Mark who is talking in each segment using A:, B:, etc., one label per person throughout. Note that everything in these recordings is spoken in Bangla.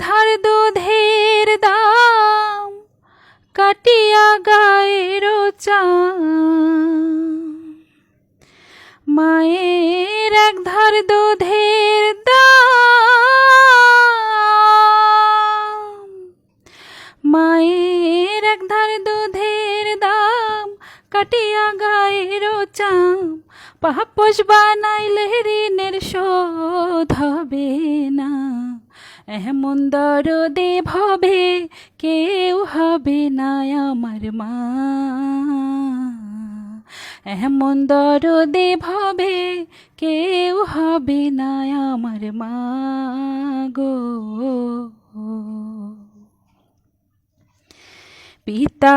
A: গাধার দুধের দাম কাটিয়া গায়ের মায়ের এক ধার দুধের দাম। মায়ের এক ধার দুধের দাম কাটিয়া গায়ের চাম। পাহাপোষ বানাইলে ঋণের শোধ হবে না। এমন দরদে ভবে কেউ হবে না আমার মা। এমন দরদে ভবে কেউ হবে না আমার মা গো। পিতা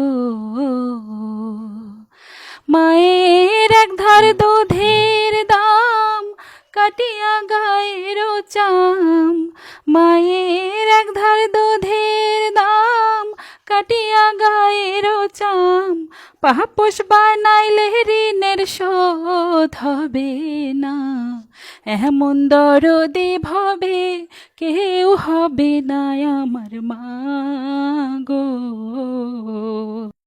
A: ধার দুধের দাম কাটিয়া গায়ের চাম। মায়ের এক ধার দুধের দাম কাটিয়া গায়ের চাম। পাপস বানাইলে ঋণের শোধ হবে না। এমন দরদে ভবে কেউ হবে না আমার মা গো।